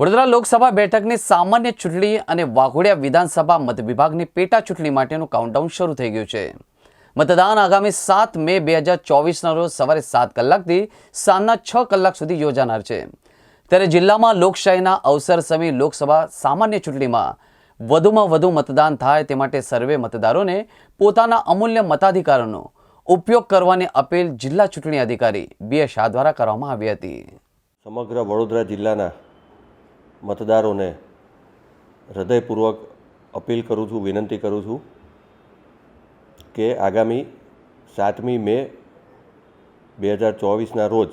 વડોદરા લોકસભા બેઠકની સામાન્ય ચૂંટણી અને વાઘોડિયા વિધાનસભા મતવિભાગની પેટા ચૂંટણી માટેનું કાઉન્ટડાઉન શરૂ થઈ ગયું છે. મતદાન આગામી સાત મે બે હજાર રોજ સવારે સાત કલાકથી સાંજના છ કલાક સુધી યોજાનાર છે. ત્યારે જિલ્લામાં લોકશાહીના અવસર સમી લોકસભા સામાન્ય ચૂંટણીમાં વધુમાં વધુ મતદાન થાય તે માટે સર્વે મતદારોને પોતાના અમૂલ્ય મતાધિકારોનો ઉપયોગ કરવાની અપીલ જિલ્લા ચૂંટણી અધિકારી બી એસ શાહ દ્વારા કરવામાં આવી હતી. સમગ્ર વડોદરા જિલ્લાના મતદારોને હૃદયપૂર્વક અપીલ કરું છું, વિનંતી કરું છું કે આગામી સાતમી મે બે હજાર ચોવીસના રોજ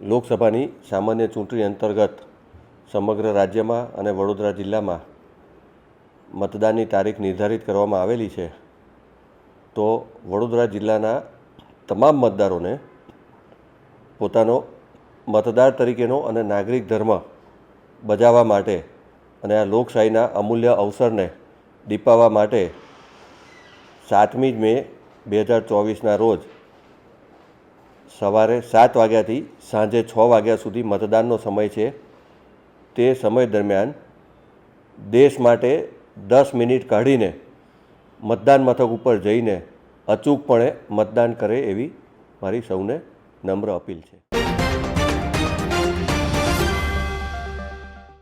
લોકસભાની સામાન્ય ચૂંટણી અંતર્ગત સમગ્ર રાજ્યમાં અને વડોદરા જિલ્લામાં મતદાનની તારીખ નિર્ધારિત કરવામાં આવેલી છે, તો વડોદરા જિલ્લાના તમામ મતદારોને પોતાનો મતદાર તરીકેનો અને નાગરિક ધર્મ બજાવવા માટે અને આ લોકશાહીના અમૂલ્ય અવસરને દીપાવવા માટે સાતમી મે બે હજાર ચોવીસના રોજ સવારે સાત વાગ્યાથી સાંજે છ વાગ્યા સુધી મતદાનનો સમય છે. તે સમય દરમિયાન દેશ માટે દસ મિનિટ કાઢીને મતદાન મથક ઉપર જઈને અચૂકપણે મતદાન કરે એવી મારી સૌને નમ્ર અપીલ છે.